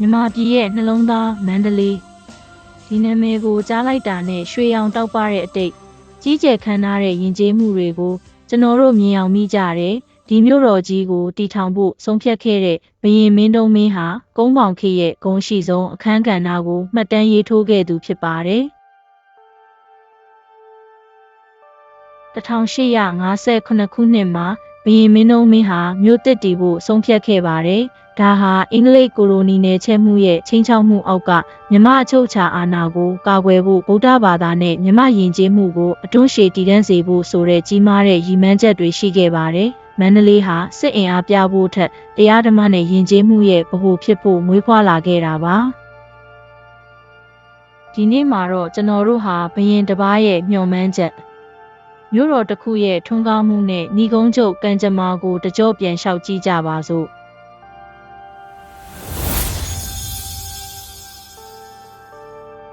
မြန်မာပြည်ရဲ့နှလုံးသားမန္တလေးဒီနာမည်ကိုကြားလိုက်တာနဲ့ရွှေရောင်တောက်ပတဲ့အတိတ်ကြီးကျယ်ခမ်းနားတဲ့ယဉ်ကျေးမှုတွေကိုကျွန်တော်တို့မြင်အောင်မိကြတယ်ဒီမြို့တော်ကြီးကိုတည်ထောင်ဖို့ဆုံးဖြတ်ခဲ့တဲ့ဘရင်မင်းတုံးမင်းဟာကုန်းပေါင်ခေတ်ရဲ့ဂုဏ်ရှိဆုံးအခမ်းကဏ္ဍကိုမှတ်တမ်းရေးထိုးခဲ့သူဖြစ်ပါတယ်1858ခုနှစ်မှာဘရင်မင်းတုံးမင်းဟာမြို့တစ်တီဖို့ဆုံးဖြတ်ခဲ့ပါတယ်။ ဒါဟာအင်္ဂလိပ်ကိုလိုနီနယ်ချဲမှုရဲ့ချင်းချောက်မှုအောက်ကမြမအချုပ်ချာအာဏာကိုကာကွယ်ဖို့ဗုဒ္ဓဘာသာနဲ့မြမယဉ်ကျေးမှုကိုအတွန်းရှည်တည်တံ့စေဖို့ဆိုတဲ့ကြီးမားတဲ့ရည်မှန်းချက်တွေရှိခဲ့ပါတယ်။မန္တလေးဟာစစ်အင်အားပြဖို့ထက်တရားဓမ္မနဲ့ယဉ်ကျေးမှုရဲ့ဗဟုဖြစ်ဖို့မွေးဖွားလာခဲ့တာပါ။ဒီနေ့မှာတော့ကျွန်တော်တို့ဟာဘရင်တစ်ပါးရဲ့မျှော်မှန်းချက်မြို့တော်တစ်ခုရဲ့ထွန်းကားမှုနဲ့ညီကုန်းချုပ်ကံကြမ္မာကိုတကြော့ပြန်လျှောက်ကြည့်ကြပါစို့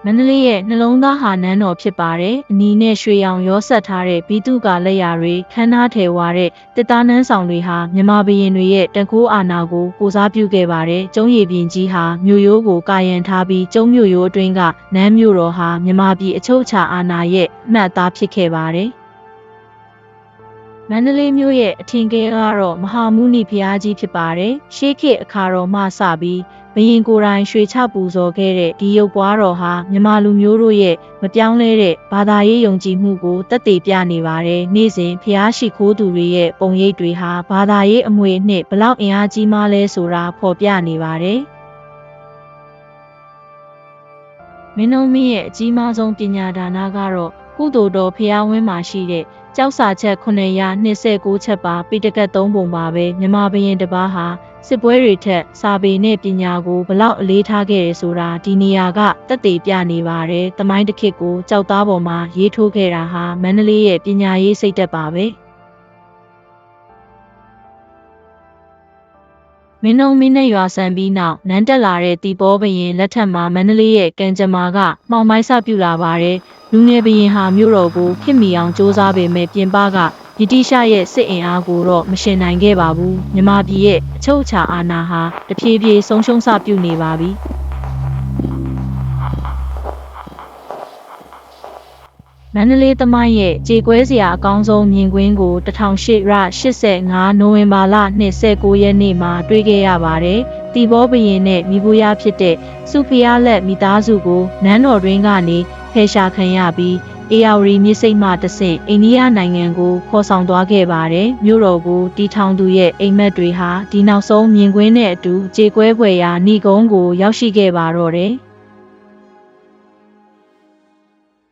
မန္တလေးရဲ့နှလုံးသားဟာနန်းတော်ဖြစ်ပါတယ်။အနီနဲ့ရွှေရောင်ရောဆက်ထားတဲ့ဘီတုကလက်ရာတွေခမ်းနားထည်ဝါတဲ့တစ်သားနန်းဆောင်တွေဟာမြမဘရင်တွေရဲ့တကူအာနာကိုကိုစားပြုခဲ့ပါတယ်။ကျုံးရည်ပြင်ကြီးဟာမြို့ရိုးကိုကာယံထားပြီးကျုံးမြို့ရိုးအတွင်းကနန်းမြို့တော်ဟာမြမပြည်အချုပ်အခြာအာဏာရဲ့အမှတ်အသားဖြစ်ခဲ့ပါတယ်။ မန္တလေးမြို့ရဲ့အထင်ကဲကတော့မဟာမုနိဘုရားကြီးဖြစ်ပါတယ်။ရှေးခေတ်အခါတော်မှစပြီးဘရင်ကိုယ်တိုင်ရွှေချပူဇော်ခဲ့တဲ့ဒီရုပ်ပွားတော်ဟာမြမလူမျိုးတို့ရဲ့မပြောင်းလဲတဲ့ဘာသာရေးယုံကြည်မှုကိုတက်တည်ပြနေပါတယ်။နေ့စဉ်ဘုရားရှိခိုးသူတွေရဲ့ပုံရိပ်တွေဟာဘာသာရေးအမွေအနှစ်ဘလောက်အင်အားကြီးမားလဲဆိုတာဖော်ပြနေပါတယ်။မင်းတို့မင်းရဲ့အကြီးမားဆုံးပညာဒါနကတော့ ကုသိုလ်တော်ဖျားဝင်းမှာရှိတဲ့ကြောက်စာချက်929ချက်ပါပိတကတ်3ပုံပါပဲမြမဘရင်တစ်ပါးဟာစစ်ပွဲတွေထက်စာပေနဲ့ပညာကိုဘလောက်အလေးထားခဲ့ရဆိုတာဒီနေရာကတက်တည်ပြနေပါတယ်။တမိုင်းတစ်ခေတ်ကိုကြောက်သားပေါ်မှာရေးထိုးခဲ့တာဟာမန္တလေးရဲ့ပညာရေးစိတ်သက်ပါပဲ။မင်းတို့မင်းနဲ့ရွာဆန်ပြီးနောက်နန်းတက်လာတဲ့တီဘောဘရင်လက်ထက်မှာမန္တလေးရဲ့ကံကြမ္မာကမှောင်မိုင်းဆပြူလာပါတယ်။ လူငယ်ဘရင်ဟာမြို့တော်ကိုခင်မီအောင်စ조사ပေမဲ့ပြင်ပကဗြိတိရှရဲ့စစ်အင်အားကိုတော့မရှင်နိုင်ခဲ့ပါဘူး။မြမပြည်ရဲ့အချုပ်အခြာအာဏာဟာတဖြည်းဖြည်းဆုံးရှုံးဆပြူနေပါပြီ။မန္တလေးသမိုင်းရဲ့ကြေကွဲစရာအကောင်းဆုံးမြင်ကွင်းကို1885နိုဝင်ဘာလ29ရက်နေ့မှာတွေ့ခဲ့ရပါတယ်။တီဘောဘရင်နဲ့မိဖုရားဖြစ်တဲ့စုဖျားလက်မိသားစုကိုနန်းတော်တွင်းကနေ ဖယ်ရှားခံရပြီးအေယာဝတီမြစ်စိတ်မှတဆင့်အိန္ဒိယနိုင်ငံကိုခေါ်ဆောင်သွားခဲ့ပါတယ်။မြို့တော်ကိုတီထောင်သူရဲ့အိမ်မက်တွေဟာဒီနောက်ဆုံးမြင်ကွင်းနဲ့အတူကြေကွဲဖွယ်ရာဏီကုန်းကိုရောက်ရှိခဲ့ပါတော့တယ်။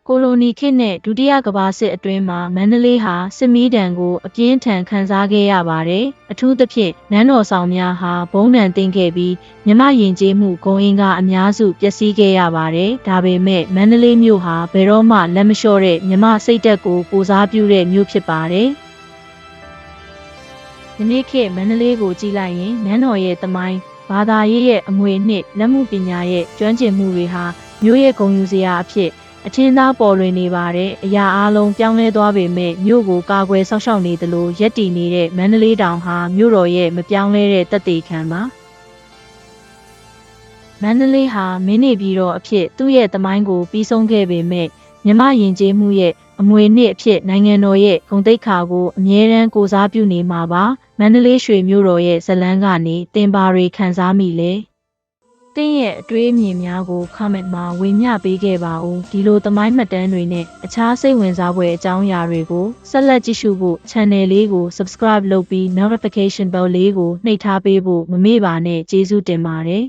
ကိုလိုနီခေတ်နဲ့ဒုတိယကမ္ဘာစစ်အတွင်းမှာမန္တလေးဟာစစ်မီးဒဏ်ကိုအပြင်းထန်ခံစားခဲ့ရပါတယ်။အထူးသဖြင့်နန်းတော်ဆောင်များဟာဘုံဒဏ်တင်ခဲ့ပြီးမြမယဉ်ကျေးမှုဂုံအင်ကအများစုပျက်စီးခဲ့ရပါတယ်။ဒါပေမဲ့မန္တလေးမြို့ဟာဘယ်တော့မှလက်မလျှော့တဲ့မြမစိတ်သက်ကိုပူစားပြုတဲ့မြို့ဖြစ်ပါတယ်။ဒီနေ့ခေတ်မန္တလေးကိုကြည့်လိုက်ရင်နန်းတော်ရဲ့တမိုင်းဘာသာရေးရဲ့အမွေအနှစ်လက်မှုပညာရဲ့ကျွမ်းကျင်မှုတွေဟာမြို့ရဲ့ဂုဏ်ယူစရာအဖြစ် အထင်းသားပေါ်လွင်နေပါတယ်အရာအလုံးပြောင်းလဲသွားပေမဲ့မြို့ကိုကာကွယ်ဆောက်ရှောက်နေသလိုရက်တည်နေတဲ့မန္တလေးတောင်ဟာမြို့တော်ရဲ့မပြောင်းလဲတဲ့တက်သေးခံပါမန္တလေးဟာမင်းနေပြည်တော်အဖြစ်သူ့ရဲ့တမိုင်းကိုပြီးဆုံးခဲ့ပေမဲ့မြမယဉ်ကျေးမှုရဲ့အမွေနှစ်အဖြစ်နိုင်ငံတော်ရဲ့ဂုဏ်သိက္ခာကိုအမြဲတမ်းကိုစားပြုနေမှာပါမန္တလေးရွှေမြို့တော်ရဲ့ဇလန်းကနေတင်ပါတွေခံစားမိလေ တင်းရဲ့အတွေးအမြင်များကို comment မှာဝေမျှပေးခဲ့ပါဦးဒီလိုသမိုင်းမှတ်တမ်းတွေနဲ့အခြားစိတ်ဝင်စားဖွယ်အကြောင်းအရာတွေကိုဆက်လက်ကြည့်ရှုဖို့ channel လေးကို subscribe လုပ်ပြီး notification bell လေးကိုနှိပ်ထားပေးဖို့မမေ့ပါနဲ့ကျေးဇူးတင်ပါတယ်